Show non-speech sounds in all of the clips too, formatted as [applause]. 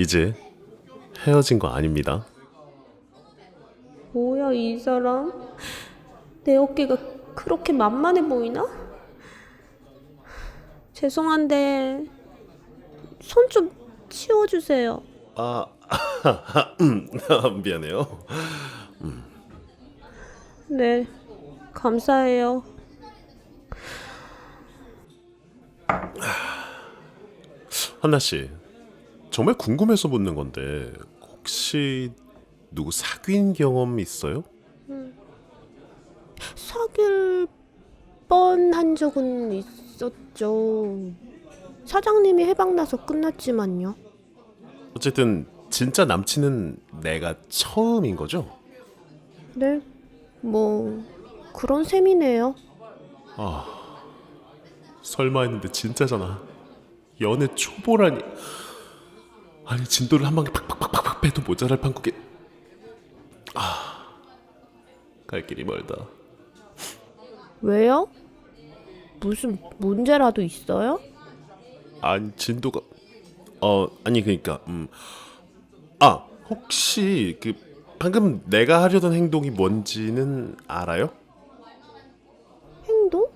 이제 헤어진 거 아닙니다. 뭐야 이 사람? 내 어깨가 그렇게 만만해 보이나? 죄송한데 손 좀 치워주세요. 아, [laughs] 미안해요. 네, 감사해요. 한나 씨, 정말 궁금해서 묻는 건데 혹시 누구 사귄 경험 있어요? 사귈 뻔한 적은 있었죠. 사장님이 해방 나서 끝났지만요. 어쨌든 진짜 남친은 내가 처음인 거죠? 네, 뭐 그런 셈이네요. 설마 했는데 진짜잖아. 연애 초보라니. 아니 진도를 한 방에 팍팍팍팍 빼도 모자랄 판국에. 아, 갈 길이 멀다. 왜요? 무슨 문제라도 있어요? 아니 진도가 어 아니 그러니까 음. 아 혹시 그 방금 내가 하려던 행동이 뭔지는 알아요? 행동?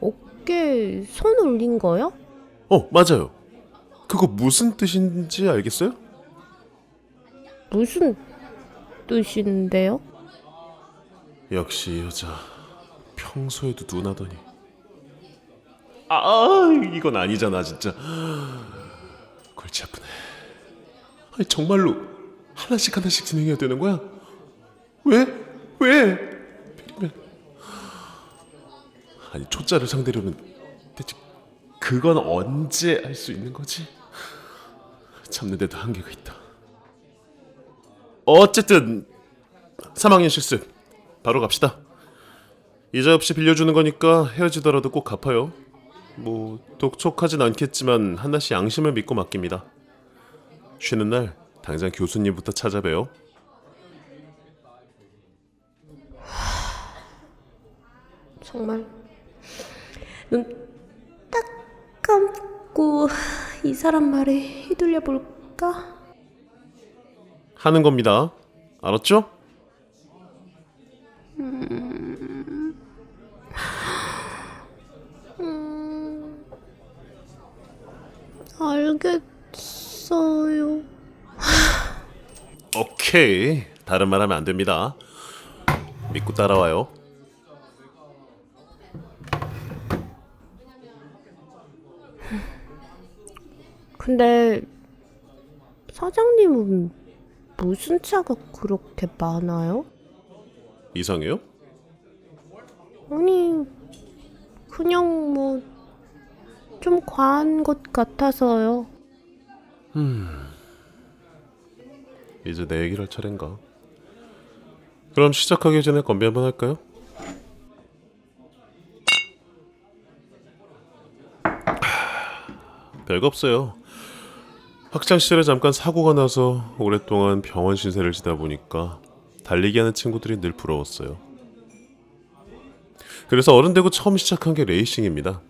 어깨 손 올린 거요? 어 맞아요. 그거 무슨 뜻인지 알겠어요? 무슨 뜻인데요? 역시 여자 평소에도 눈하더니 아 이건 아니잖아 진짜 골치 아프네 아니 정말로 하나씩 하나씩 진행해야 되는 거야? 왜? 왜? 빌리면 아니 초짜를 상대로는 대체 그건 언제 할 수 있는 거지? 참는데도 한계가 있다 어쨌든 3학년 실습 바로 갑시다. 이자 없이 빌려주는 거니까 헤어지더라도 꼭 갚아요. 뭐 독촉하진 않겠지만 한나씨 양심을 믿고 맡깁니다. 쉬는 날 당장 교수님부터 찾아봬요. 정말 눈 딱 감고 이 사람 말에 휘둘려 볼까? 하는 겁니다. 알았죠? 알겠어요. 오케이. 다른 말 하면 안 됩니다. 믿고 따라와요. 근데 사장님은 무슨 차가 그렇게 많아요? 이상해요? 아니 그냥 뭐 좀 과한 것 같아서요. 이제 내 얘기를 할 차례인가? 그럼 시작하기 전에 건배 한번 할까요? 하, 별거 없어요. 학창 시절에 잠깐 사고가 나서 오랫동안 병원 신세를 지다 보니까 달리기 하는 친구들이 늘 부러웠어요. 그래서 어른 되고 처음 시작한 게 레이싱입니다.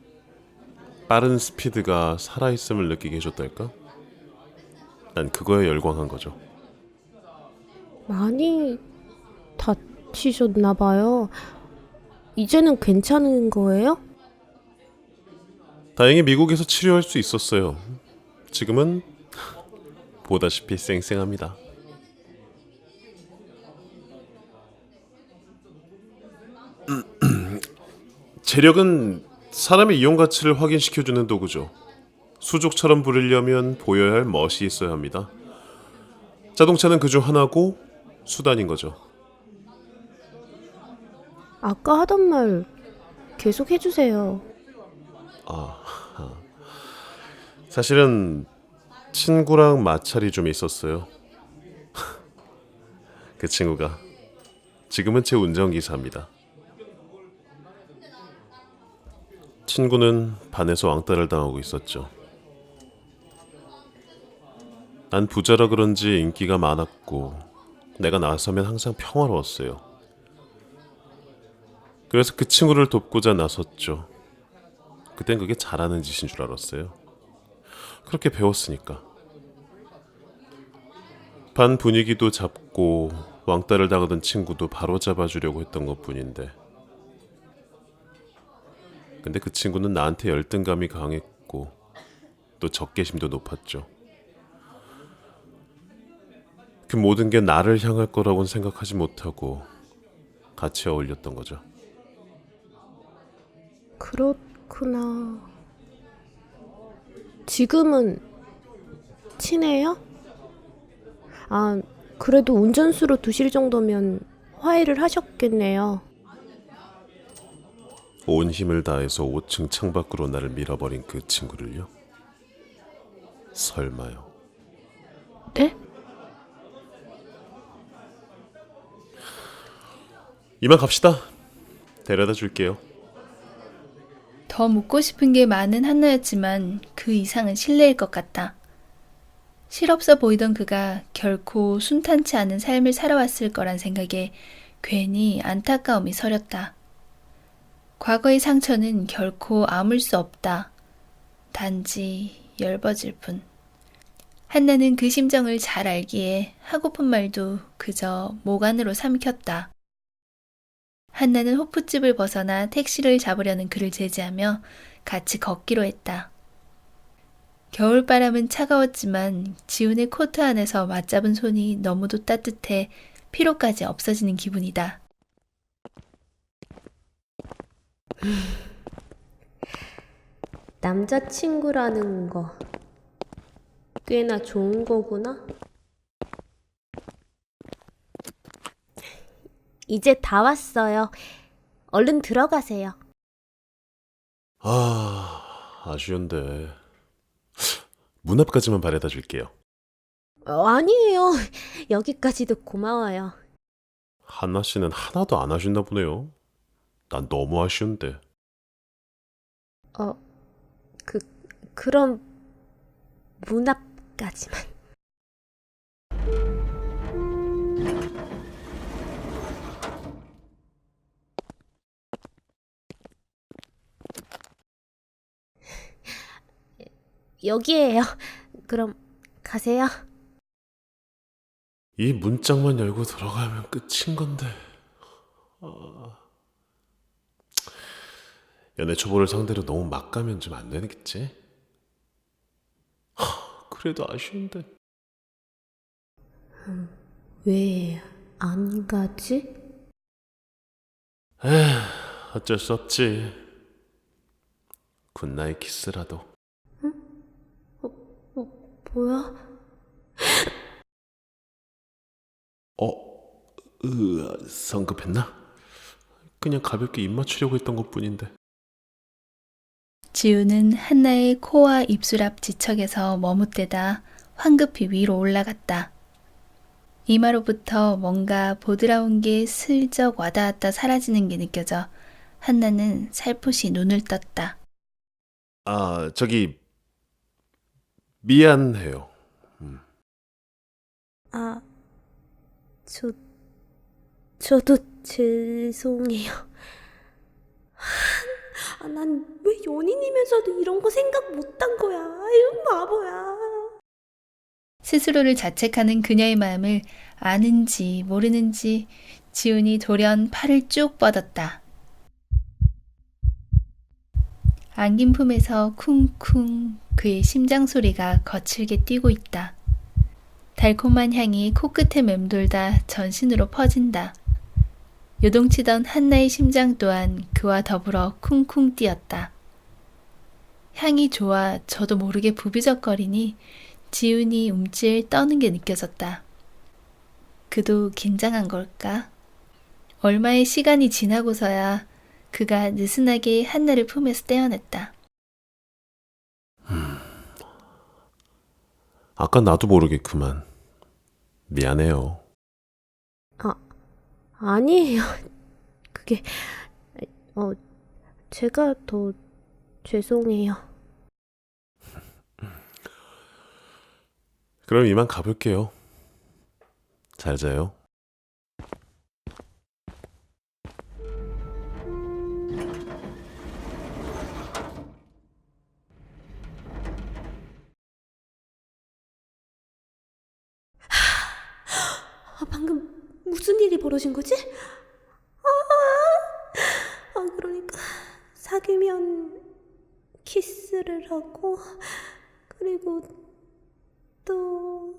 빠른 스피드가 살아있음을 느끼게 해줬달까? 난 그거에 열광한 거죠. 많이 다치셨나 봐요. 이제는 괜찮은 거예요? 다행히 미국에서 치료할 수 있었어요. 지금은 보다시피 쌩쌩합니다. [clears throat] 재력은 사람의 이용 가치를 확인시켜주는 도구죠. 수족처럼 부르려면 보여야 할 멋이 있어야 합니다. 자동차는 그중 하나고 수단인 거죠. 아까 하던 말 계속 해주세요. 사실은 친구랑 마찰이 좀 있었어요. [laughs] 그 친구가 지금은 제 운전기사입니다. 친구는 반에서 왕따를 당하고 있었죠. 난 부자라 그런지 인기가 많았고 내가 나서면 항상 평화로웠어요. 그래서 그 친구를 돕고자 나섰죠. 그땐 그게 잘하는 짓인 줄 알았어요. 그렇게 배웠으니까. 반 분위기도 잡고 왕따를 당하던 친구도 바로 잡아주려고 했던 것 뿐인데. 근데 그 친구는 나한테 열등감이 강했고 또 적개심도 높았죠. 그 모든 게 나를 향할 거라고는 생각하지 못하고 같이 어울렸던 거죠. 그렇구나. 지금은 친해요? 아, 그래도 운전수로 두실 정도면 화해를 하셨겠네요. 온 힘을 다해서 5층 창밖으로 나를 밀어버린 그 친구를요? 설마요. 네? 이만 갑시다. 데려다 줄게요. 더 묻고 싶은 게 많은 한나였지만 그 이상은 실례일 것 같다. 실없어 보이던 그가 결코 순탄치 않은 삶을 살아왔을 거란 생각에 괜히 안타까움이 서렸다. 과거의 상처는 결코 아물 수 없다. 단지 엷어질 뿐. 한나는 그 심정을 잘 알기에 하고픈 말도 그저 목 안으로 삼켰다. 한나는 호프집을 벗어나 택시를 잡으려는 그를 제지하며 같이 걷기로 했다. 겨울바람은 차가웠지만 지훈의 코트 안에서 맞잡은 손이 너무도 따뜻해 피로까지 없어지는 기분이다. 남자친구라는 거 꽤나 좋은 거구나. 이제 다 왔어요. 얼른 들어가세요. 아, 아쉬운데. 문 앞까지만 바래다 줄게요. 어, 아니에요. 여기까지도 고마워요. 한나 씨는 하나도 안 아쉽나 보네요. 난 너무 아쉬운데. 어, 그, 그럼 문 앞까지만. 여기에요. [laughs] 그럼 가세요. 이 문짝만 열고 들어가면 끝인 건데. 아... 연애 초보를 상대로 너무 막 가면 좀 안 되겠지? 하, 그래도 아쉬운데. 왜안 가지? 에휴, 어쩔 수 없지. 굿나잇 키스라도. 뭐야? 어, 으, 성급했나? 그냥 가볍게 입 맞추려고 했던 것 뿐인데. 지우는 한나의 코와 입술 앞 지척에서 머뭇대다 황급히 위로 올라갔다. 이마로부터 뭔가 보드라운 게 슬쩍 와닿았다 사라지는 게 느껴져 한나는 살포시 눈을 떴다. 아, 저기, 미안해요. 아, 저, 저도 죄송해요. 아, 난 왜 연인이면서도 이런 거 생각 못한 거야. 이런 바보야. 스스로를 자책하는 그녀의 마음을 아는지 모르는지 지훈이 돌연 팔을 쭉 뻗었다. 안긴 품에서 쿵쿵 그의 심장 소리가 거칠게 뛰고 있다. 달콤한 향이 코끝에 맴돌다 전신으로 퍼진다. 요동치던 한나의 심장 또한 그와 더불어 쿵쿵 뛰었다. 향이 좋아 저도 모르게 부비적거리니 지훈이 움찔 떠는 게 느껴졌다. 그도 긴장한 걸까? 얼마의 시간이 지나고서야 그가 느슨하게 한나를 품에서 떼어냈다. 아까 나도 모르게 그만. 미안해요. 아니에요. [laughs] 그게, 어, 제가 더 죄송해요. 그럼 이만 가볼게요. 잘 자요. 사귀면 키스를 하고 그리고 또